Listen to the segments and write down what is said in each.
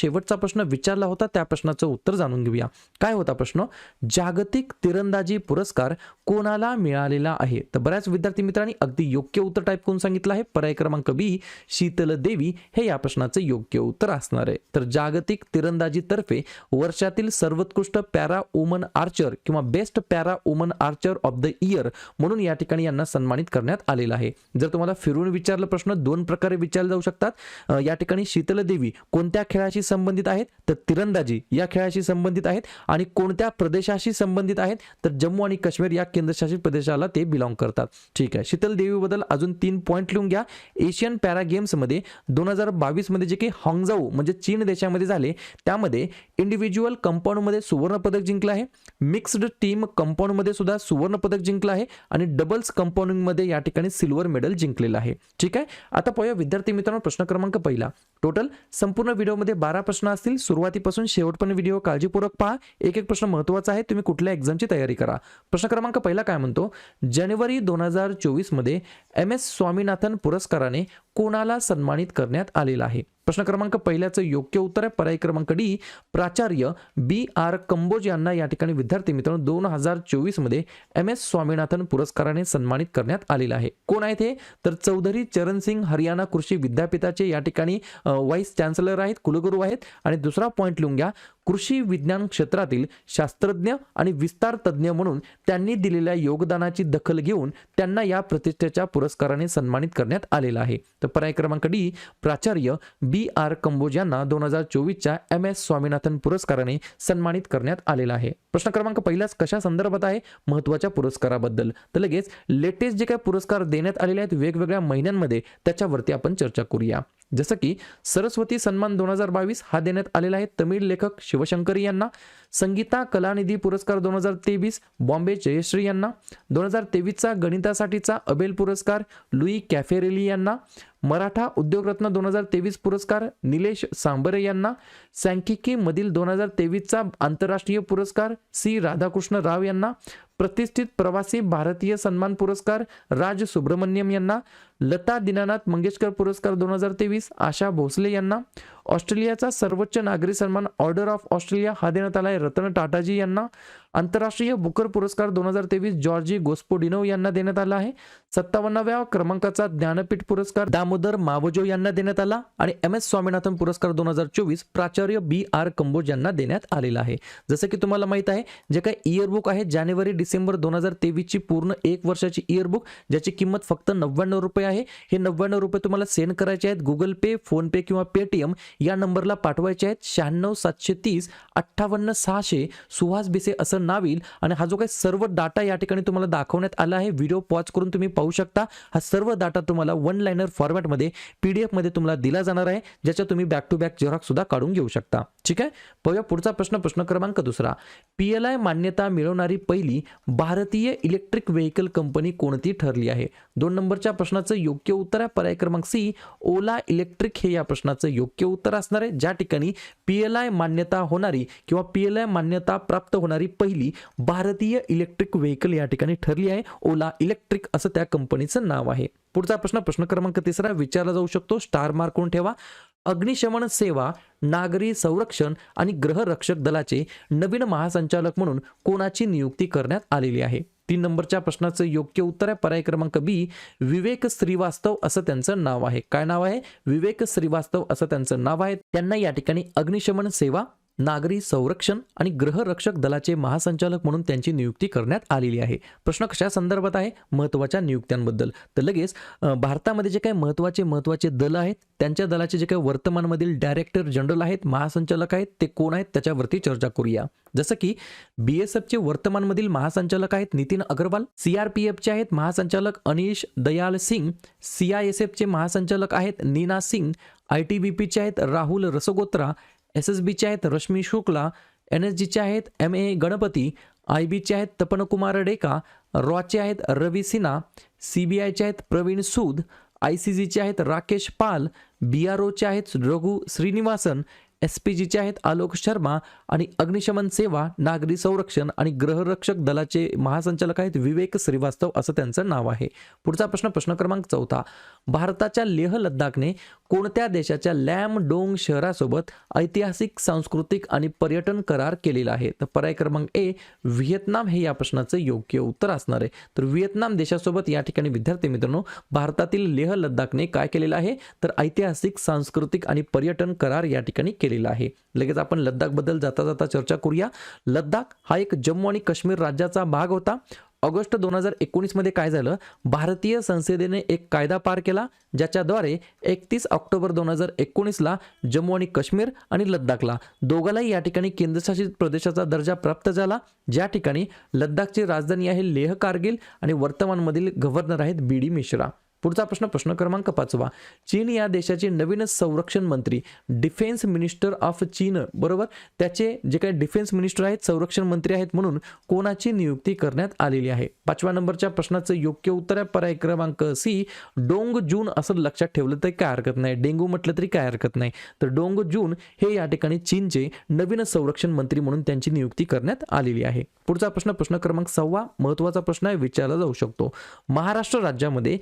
शेवटचा प्रश्न विचारला होता त्या प्रश्नाचं उत्तर जाणून घेऊया. काय होता प्रश्न? जागतिक तिरंदाजी पुरस्कार कोणाला मिळालेला आहे? तर बऱ्याच विद्यार्थी मित्रांनी अगदी योग्य उत्तर टाईप करून सांगितलं आहे. पर्याय क्रमांक बी शीतल देवी हे या प्रश्नाचं योग्य उत्तर असणार आहे. तर जागतिक तिरंदाजीतर्फे वर्षातील सर्वोत्कृष्ट पॅरा वुमन आर्चर किंवा best para woman archer of the year म्हणून या ठिकाणी यांना सन्मानित करण्यात आलेलं आहे. जर तुम्हाला फिरून विचारलं प्रश्न दोन प्रकारे विचारले जाऊ शकतात. या ठिकाणी शीतल देवी कोणत्या खेळाशी संबंधित आहेत तर तिरंदाजी या खेळाशी संबंधित आहेत आणि कोणत्या प्रदेशाशी संबंधित आहेत तर जम्मू आणि काश्मीर या केंद्रशासित प्रदेशाला ते बिलॉंग करतात. ठीक आहे. शीतल देवीबद्दल अजून तीन पॉईंट लिहून घ्या. एशियन पॅरा गेम्समध्ये दोन हजार बावीसमध्ये जे काही हॉंगजाऊ म्हणजे चीन देशामध्ये झाले त्यामध्ये इंडिव्हिज्युअल कंपाऊंडमध्ये सुवर्णपदक जिंकलं आहे. मिक्स्ड टीम कंपाऊंडमध्ये सुद्धा सुवर्णपदक जिंकलं आहे आणि डबल्स कंपाऊंडिंगमध्ये या ठिकाणी सिल्वर मेडल जिंकलेलं आहे. ठीक आहे. आता पाहूया विद्यार्थी मित्रांनो प्रश्न क्रमांक पहिला. टोटल संपूर्ण व्हिडिओमध्ये बारा बारा प्रश्न असतील सुरुवातीपासून शेवटपर्यंत व्हिडिओ काळजीपूर्वक पहा. एक एक प्रश्न महत्त्वाचा आहे तुम्ही कुठल्या एक्झामची तयारी करा. प्रश्न क्रमांक पहिला काय म्हणतो? जानेवारी दोन हजार चोवीसमध्ये एम एस स्वामीनाथन पुरस्काराने कोणाला सन्मानित करण्यात आलेला आहे? प्रश्न क्रमांक पहिल्याचं योग्य उत्तर आहे. पर्याय क्रमांक डी प्राचार्य बी आर कंबोज यांना या ठिकाणी विद्यार्थी मित्रांनो दोन हजार चोवीसमध्ये एम एस स्वामीनाथन पुरस्काराने सन्मानित करण्यात आलेला आहे. कोण आहेत हे? तर चौधरी चरण सिंग हरियाणा कृषी विद्यापीठाचे या ठिकाणी व्हाईस चान्सलर आहेत कुलगुरू आहेत. आणि दुसरा पॉईंट लिहून घ्या. कृषी विज्ञान क्षेत्रातील शास्त्रज्ञ आणि विस्तार तज्ज्ञ म्हणून त्यांनी दिलेल्या योगदानाची दखल घेऊन त्यांना या प्रतिष्ठेच्या पुरस्काराने सन्मानित करण्यात आलेला आहे. तर पर्याय क्रमांक डी प्राचार्य बी आर कंबोज यांना दोन हजार चोवीसच्या एम एस स्वामीनाथन पुरस्काराने सन्मानित करण्यात आलेला आहे. प्रश्न क्रमांक पहिलाच कशा संदर्भात आहे? महत्त्वाच्या पुरस्काराबद्दल. तर लगेच लेटेस्ट जे काही पुरस्कार देण्यात आलेले आहेत वेगवेगळ्या महिन्यांमध्ये त्याच्यावरती आपण चर्चा करूया. जसं की सरस्वती सन्मान दोन हजार बावीस हा देण्यात आलेला आहे. तमिळ लेखक शिवशंकरी यांना संगीता कलानिधी पुरस्कार दोन हजार तेवीस बॉम्बे जयश्री यांना दोन हजार तेवीसचा गणितासाठीचा अबेल पुरस्कार लुई कॅफेरेली यांना मराठा उद्योगरत्न दोन हजार तेवीस पुरस्कार निलेश सांबरे यांना सांख्यिकीमधील दोन हजार तेवीसचा आंतरराष्ट्रीय पुरस्कार सी राधाकृष्ण राव यांना प्रतिष्ठित प्रवासी भारतीय सन्मान पुरस्कार राज सुब्रमण्यम यांना लता दीनानाथ मंगेशकर पुरस्कार दोन हजार तेवीस आशा भोसले यांना ऑस्ट्रेलियाचा सर्वोच्च नागरी सन्मान ऑर्डर ऑफ ऑस्ट्रेलिया हा देण्यात आला आहे. रतन टाटाजी यांना आंतरराष्ट्रीय बुकर पुरस्कार दोन हजार तेवीस जॉर्जी गोस्पोडिनो यांना देण्यात आला आहे. सत्तावन्नाव्या क्रमांकाचा ज्ञानपीठ पुरस्कार दामोदर मावजो यांना देण्यात आला आणि एम एस स्वामीनाथन पुरस्कार दोन हजार चोवीस प्राचार्य बी आर कंबोज यांना देण्यात आलेला आहे. जसं की तुम्हाला माहीत आहे जे काही इयरबुक आहे जानेवारी डिसेंबर दोन हजार तेवीसची पूर्ण एक वर्षाची इयरबुक ज्याची किंमत फक्त नव्याण्णव रुपये आहे. हे नव्याण्णव रुपये तुम्हाला सेंड करायचे आहेत गुगल पे फोन पे किंवा पेटीएम. या नंबरला पाठवायचे आहेत शहाण्णव सातशे तीस अठ्ठावन्न सहाशे सुहास बिसे असं नाव येईल. आणि हा जो काही सर्व डाटा या ठिकाणी तुम्हाला दाखवण्यात आला आहे व्हिडिओ पॉज करून तुम्ही पाहू शकता. हा सर्व डाटा तुम्हाला वन लाईनर फॉर्मॅटमध्ये पी डी एफमध्ये तुम्हाला दिला जाणार आहे ज्याच्या तुम्ही बॅक टू बॅक झेरॉक्स सुद्धा काढून घेऊ शकता. ठीक आहे? पाहूया पुढचा प्रश्न प्रश्न क्रमांक दुसरा. पी एल आय मान्यता मिळवणारी पहिली भारतीय इलेक्ट्रिक व्हेकल कंपनी कोणती ठरली आहे? दोन नंबरच्या प्रश्नाचं योग्य उत्तर आहे. पर्याय क्रमांक सी ओला इलेक्ट्रिक हे या प्रश्नाचं योग्य उत्तर असणार आहे. ज्या ठिकाणी पी एल आय मान्यता होणारी किंवा पी एल आय मान्यता प्राप्त होणारी पहिली भारतीय इलेक्ट्रिक व्हेकल या ठिकाणी ठरली आहे. ओला इलेक्ट्रिक असं त्या कंपनीचं नाव आहे. पुढचा प्रश्न प्रश्न क्रमांक तिसरा विचारला जाऊ शकतो. स्टार मार्क करून ठेवा? अग्निशमन सेवा नागरी संरक्षण आणि ग्रहरक्षक दलाचे नवीन महासंचालक म्हणून कोणाची नियुक्ती करण्यात आलेली आहे? तीन नंबरच्या प्रश्नाचं योग्य उत्तर आहे. पर्याय क्रमांक बी विवेक श्रीवास्तव असं त्यांचं नाव आहे. काय नाव आहे? विवेक श्रीवास्तव असं त्यांचं नाव आहे. त्यांना या ठिकाणी अग्निशमन सेवा नागरी संरक्षण आणि गृहरक्षक दलाचे महासंचालक म्हणून त्यांची नियुक्ती करण्यात आलेली आहे. प्रश्न कशा संदर्भात आहे? महत्त्वाच्या नियुक्त्यांबद्दल. तर लगेच भारतामध्ये जे काही महत्त्वाचे महत्त्वाचे दल आहेत त्यांच्या दलाचे जे काही वर्तमानमधील डायरेक्टर जनरल आहेत महासंचालक आहेत ते कोण आहेत त्याच्यावरती चर्चा करूया. जसं की बी एस एफचे वर्तमानमधील महासंचालक आहेत Nitin Agarwal C R P एफचे आहेत महासंचालक Anish Dayal Singh C I S एफचे महासंचालक आहेत Neena Singh I T B पीचे आहेत राहुल रसगोत्रा एस एस बीचे आहेत रश्मी शुक्ला एन एस जीचे आहेत एम ए गणपती आय बीचे आहेत तपनकुमार डेका रॉचे आहेत रवी सिन्हा सी बी आयचे आहेत प्रवीण सूद आय सी जीचे आहेत राकेश पाल बी आर ओचे आहेत रघु श्रीनिवासन एस पी जीचे आहेत आलोक शर्मा आणि अग्निशमन सेवा नागरी संरक्षण आणि गृहरक्षक दलाचे महासंचालक आहेत विवेक श्रीवास्तव असं त्यांचं नाव आहे. पुढचा प्रश्न प्रश्न क्रमांक चौथा. भारताच्या लेह लद्दाखने कोणत्या देशाच्या लॅम डोंग शहरासोबत ऐतिहासिक सांस्कृतिक आणि पर्यटन करार केलेला आहे? तर पर्याय क्रमांक ए व्हिएतनाम हे या प्रश्नाचं योग्य उत्तर असणार आहे. तर व्हिएतनाम देशासोबत या ठिकाणी विद्यार्थी मित्रांनो भारतातील लेह लद्दाखने काय केलेलं आहे? तर ऐतिहासिक सांस्कृतिक आणि पर्यटन करार या ठिकाणी केलेला आहे. लगेच आपण लद्दाखबद्दल जाता जाता चर्चा करूया. लद्दाख हा एक जम्मू आणि काश्मीर राज्याचा भाग होता. ऑगस्ट दोन हजार एकोणीसमध्ये काय झालं? भारतीय संसदेने एक कायदा पार केला ज्याच्याद्वारे एकतीस ऑक्टोबर दोन हजार एकोणीसला जम्मू आणि काश्मीर आणि लद्दाखला दोघालाही या ठिकाणी केंद्रशासित प्रदेशाचा दर्जा प्राप्त झाला. ज्या ठिकाणी लद्दाखची राजधानी आहे लेह कारगिल आणि वर्तमानमधील गव्हर्नर आहेत बी डी मिश्रा. पुढचा प्रश्न प्रश्न क्रमांक पाचवा. चीन या देशाचे नवीन संरक्षण मंत्री डिफेन्स मिनिस्टर ऑफ चीन बरोबर? त्याचे जे काही डिफेन्स मिनिस्टर आहेत संरक्षण मंत्री आहेत म्हणून कोणाची नियुक्ती करण्यात आलेली आहे? पाचव्या नंबरच्या प्रश्नाचं योग्य उत्तर आहे पर्याय क्रमांक सी. डोंग जून असं लक्षात ठेवलं तरी काय हरकत नाही. डेंगू म्हटलं तरी काय हरकत नाही. तर डोंग जून हे या ठिकाणी चीनचे नवीन संरक्षण मंत्री म्हणून त्यांची नियुक्ती करण्यात आलेली आहे. पुढचा प्रश्न प्रश्न क्रमांक सव्वा महत्त्वाचा प्रश्न आहे विचारला जाऊ शकतो. महाराष्ट्र राज्यामध्ये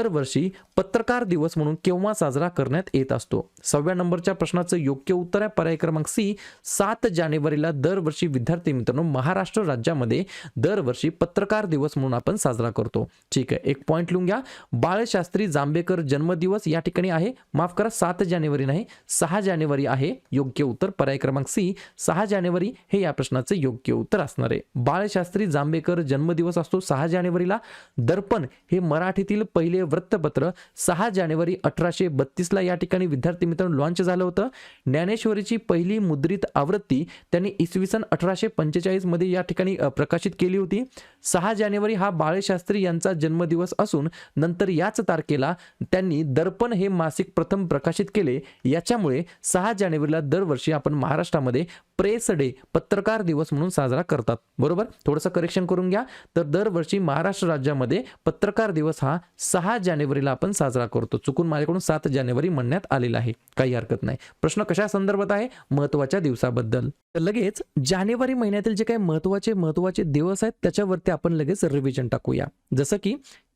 दरवर्षी पत्रकार दिवस म्हणून केव्हा साजरा करण्यात येत असतो? सहाव्या नंबरच्या प्रश्नाचं योग्य उत्तर आहे पर्याय क्रमांक सी. सात जानेवारीला दरवर्षी विद्यार्थी मित्रांनो महाराष्ट्र राज्यामध्ये दरवर्षी पत्रकार दिवस म्हणून आपण साजरा करतो. ठीक आहे एक पॉईंट लिहून घ्या. बाळशास्त्री जांभेकर जन्मदिवस या ठिकाणी आहे. माफ करा सात जानेवारी नाही सहा जानेवारी आहे. योग्य उत्तर पर्याय क्रमांक सी. सहा जानेवारी हे या प्रश्नाचं योग्य उत्तर असणार आहे. बाळशास्त्री जांभेकर जन्मदिवस असतो सहा जानेवारीला. दर्पण हे मराठीतील पहिले वृत्तपत्र सहा जानेवारी अठराशे बत्तीसला या ठिकाणी विद्यार्थी मित्रांनो लॉन्च झालं होतं. ज्ञानेश्वरीची पहिली मुद्रित आवृत्ती त्यांनी इसवी सन अठराशे पंचेचाळीसमध्ये या ठिकाणी प्रकाशित केली होती. सहा जानेवारी हा बाळशास्त्री यांचा जन्मदिवस असून नंतर याच तारखेला त्यांनी दर्पण हे मासिक प्रथम प्रकाशित केले. याच्यामुळे सहा जानेवारीला दरवर्षी आपण महाराष्ट्रामध्ये प्रेस डे पत्रकार दिवस म्हणून साजरा करतात. बरोबर? थोडंसं करेक्शन करून घ्या. तर दरवर्षी महाराष्ट्र राज्यामध्ये पत्रकार दिवस हा सहा जानेवारीला आपण साजरा करतो. चुकून माझ्याकडून सात जानेवारी म्हणण्यात आलेला आहे. काही हरकत नाही. प्रश्न कशा संदर्भात आहे? महत्त्वाच्या दिवसाबद्दल. तर लगेच जानेवारी महिन्यातील जे काही महत्त्वाचे महत्त्वाचे दिवस आहेत त्याच्यावरती आपण लगेच रिव्हिजन टाकूया. जसं की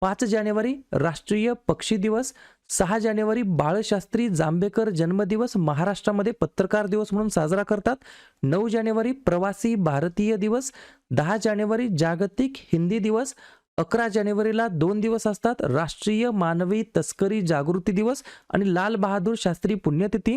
पाच जानेवारी राष्ट्रीय पक्षी दिवस सहा जानेवारी बाळशास्त्री जांभेकर जन्मदिवस महाराष्ट्रामध्ये पत्रकार दिवस म्हणून साजरा करतात. नऊ जानेवारी प्रवासी भारतीय दिवस दहा जानेवारी जागतिक हिंदी दिवस अकरा जानेवारीला दोन दिवस असतात राष्ट्रीय मानवी तस्करी जागृती दिवस आणि लाल बहादूर शास्त्री पुण्यतिथी.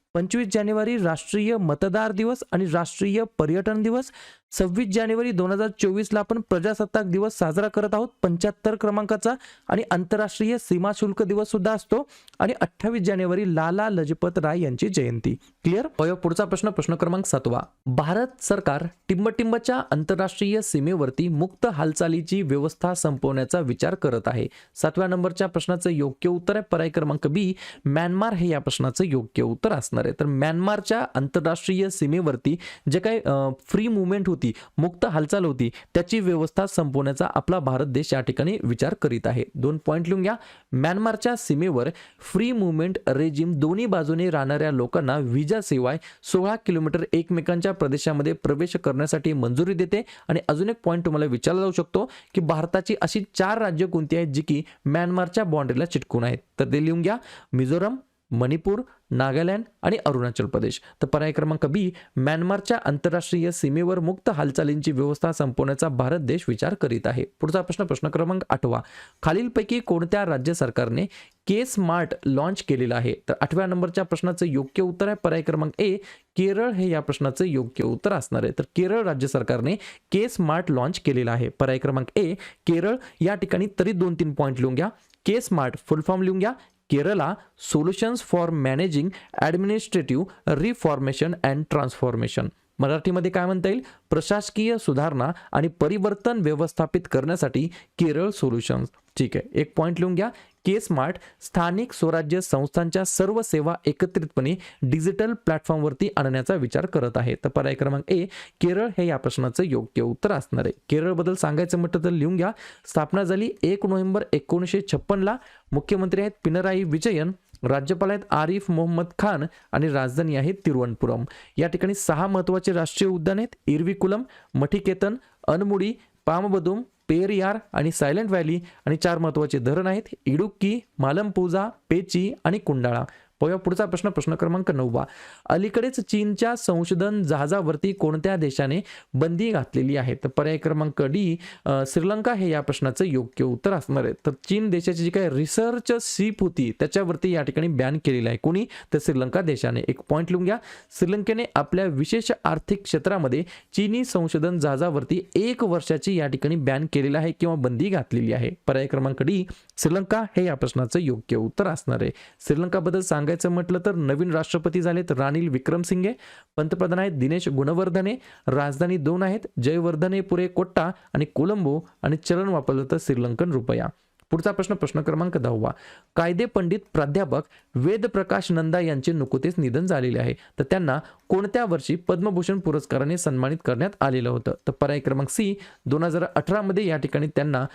पंचवीस जानेवारी राष्ट्रीय मतदार दिवस आणि राष्ट्रीय पर्यटन दिवस. सव्वीस जानेवारी दोन हजार चोवीसला आपण प्रजासत्ताक दिवस साजरा करत आहोत. पंच्याहत्तर क्रमांकाचा आणि आंतरराष्ट्रीय सीमा शुल्क दिवस सुद्धा असतो. आणि अठ्ठावीस जानेवारी लाला लजपत राय यांची जयंती. क्लिअर पुढचा प्रश्न प्रश्न क्रमांक सातवा. भारत सरकार टिंबटिंबच्या आंतरराष्ट्रीय सीमेवरती मुक्त हालचालीची व्यवस्था संपवण्याचा विचार करत आहे. सातव्या नंबरच्या प्रश्नाचं योग्य उत्तर आहे. पर्याय क्रमांक बी म्यानमार हे या प्रश्नाचं योग्य उत्तर असणार आहे. तर म्यानमारच्या आंतरराष्ट्रीय सीमेवरती जे काही फ्री मुवमेंट होती मुक्त हालचाल होती. त्याची व्यवस्था संपवण्याचा आपला भारत देश या ठिकाणी विचार करीत आहे. दोन पॉईंट लिहून घ्या. म्यानमारच्या सीमेवर फ्री मुवमेंट रेजिम दोन्ही बाजूने राहणाऱ्या लोकांना विजाशिवाय सोळा किलोमीटर एकमेकांच्या प्रदेशामध्ये प्रवेश करण्यासाठी मंजुरी देते. आणि अजून एक पॉईंट तुम्हाला विचारला जाऊ शकतो की भारताची अशी चार राज्य कोणती आहेत जी की म्यानमारच्या बाँड्रीला चिटकून आहेत? तर ते लिहून घ्या. मिझोरम मणिपूर नागालँड आणि अरुणाचल प्रदेश. तर पर्याय क्रमांक बी म्यानमारच्या आंतरराष्ट्रीय सीमेवर मुक्त हालचालींची व्यवस्था संपवण्याचा भारत देश विचार करीत आहे. पुढचा प्रश्न प्रश्न क्रमांक आठवा. खालीलपैकी कोणत्या राज्य सरकारने के स्मार्ट लॉन्च केलेलं आहे? तर आठव्या नंबरच्या प्रश्नाचं योग्य उत्तर आहे. पर्याय क्रमांक ए केरळ हे या प्रश्नाचं योग्य उत्तर असणार आहे. तर केरळ राज्य सरकारने के स्मार्ट लॉन्च केलेला आहे. पर्याय क्रमांक ए केरळ या ठिकाणी तरी दोन तीन पॉईंट लिहून घ्या. के स्मार्ट फुल फॉर्म लिहून घ्या. Kerala solutions for managing administrative reformation and transformation मराठीमध्ये काय म्हणता येईल? प्रशासकीय सुधारणा आणि परिवर्तन व्यवस्थापित करण्यासाठी केरळ सोल्युशन्स ठीक आहे. एक पॉईंट लिहून घ्या. के स्मार्ट स्थानिक स्वराज्य संस्थांच्या सर्व सेवा एकत्रितपणे डिजिटल प्लॅटफॉर्मवरती आणण्याचा विचार करत आहे. तर पर्याय क्रमांक ए केरळ हे या प्रश्नाचं योग्य उत्तर असणार आहे. केरळबद्दल सांगायचं म्हटलं तर लिहून घ्या. स्थापना झाली एक नोव्हेंबर एकोणीसशे छप्पनला. मुख्यमंत्री आहेत पिनराई विजयन राज्यपाल आहेत आरिफ मोहम्मद खान आणि राजधानी आहे तिरुवनंतपुरम. या ठिकाणी सहा महत्त्वाचे राष्ट्रीय उद्यान आहेत. इरविकुलम मठिकेतन अनमुडी पामबदुम पेरियार आणि सायलेंट व्हॅली आणि चार महत्त्वाचे धरण आहेत इडुक्की मालमपूजा पेची आणि कुंडाळा. पाहूया पुढचा प्रश्न प्रश्न क्रमांक नववा. अलीकडेच चीनच्या संशोधन जहाजावरती कोणत्या देशाने बंदी घातलेली आहे? तर पर्याय क्रमांक डी श्रीलंका हे या प्रश्नाचं योग्य उत्तर असणार आहे. तर चीन देशाची जी काही रिसर्च सीप होती त्याच्यावरती या ठिकाणी बॅन केलेलं आहे. कोणी? तर श्रीलंका देशाने. एक पॉईंट लिहून घ्या. श्रीलंकेने आपल्या विशेष आर्थिक क्षेत्रामध्ये चीनी संशोधन जहाजावरती एक वर्षाची या ठिकाणी बॅन केलेला आहे किंवा बंदी घातलेली आहे. पर्याय क्रमांक डी श्रीलंका हे या प्रश्नाचं योग्य उत्तर असणार आहे. श्रीलंकाबद्दल सांगायचं म्हटलं तर नवीन राष्ट्रपती झालेत रानिल विक्रमसिंगे पंतप्रधान आहेत दिनेश गुणवर्धने राजधानी दोन आहेत जयवर्धने पुरे कोट्टा आणि कोलंबो आणि चलन वापरलं तर श्रीलंकन रुपया. पुढचा प्रश्न प्रश्न क्रमांक दहावा. कायदे पंडित प्राध्यापक वेद प्रकाश नंदा यांचे नुकतेच निधन झालेले आहे. तर त्यांना कोणत्या वर्षी पद्मभूषण पुरस्काराने सन्मानित करण्यात आलेलं होतं? तर पर्याय क्रमांक सी दोन हजार अठरामध्ये या ठिकाणी त्यांना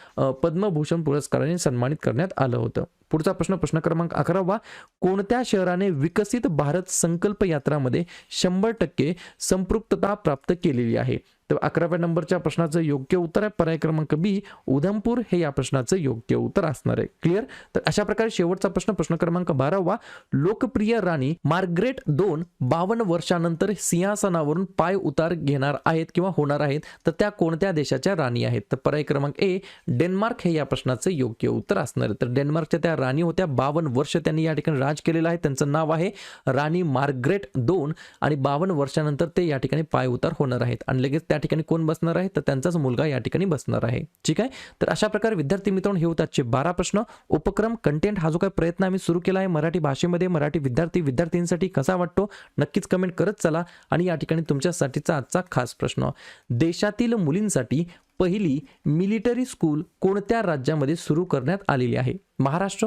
पद्मभूषण पुरस्काराने सन्मानित करण्यात आलं होतं. पुढचा प्रश्न प्रश्न क्रमांक अकरावा. कोणत्या शहराने विकसित भारत संकल्प यात्रामध्ये शंभर टक्के संपृक्तता प्राप्त केलेली आहे? तर अकराव्या नंबरच्या प्रश्नाचं योग्य उत्तर आहे. पर्याय क्रमांक बी उधमपूर हे या प्रश्नाचं योग्य उत्तर असणार आहे. क्लिअर तर अशा प्रकारे शेवटचा प्रश्न प्रश्न क्रमांक बारावा लोकप्रिय राणी मार्ग्रेट दोन बावन्न वर्षानंतर सिंहासनावरून पाय उतार घेणार आहेत किंवा होणार आहेत तर त्या कोणत्या देशाच्या राणी आहेत? तर पर्याय क्रमांक ए डेन्मार्क हे या प्रश्नाचं योग्य उत्तर असणार आहे. तर डेन्मार्कच्या त्या राणी होत्या बावन्न वर्ष त्यांनी या ठिकाणी राज केलेलं आहे. त्यांचं नाव आहे राणी मार्ग्रेट दोन आणि बावन्न वर्षानंतर ते या ठिकाणी पाय उतार होणार आहेत. आणि लगेच त्या ठिकाणी कोण बसणार आहे? तर त्यांचाच मुलगा या ठिकाणी बसणार आहे. ठीक आहे? तर अशा प्रकारे विद्यार्थी मित्रांनो हे होते आजचे बारा प्रश्न. उपक्रम कंटेंट हा जो काही प्रयत्न आम्ही सुरू केला आहे मराठी भाषेमध्ये मराठी विद्यार्थी विद्यार्थ्यांसाठी कसा वाटतो? नक्कीच कमेंट करत चला आणि या ठिकाणी तुमच्यासाठीचा आजचा खास प्रश्न. देशातील मुलींसाठी पहिली मिलिटरी स्कूल कोणत्या राज्यामध्ये सुरू करण्यात आलेली आहे? महाराष्ट्र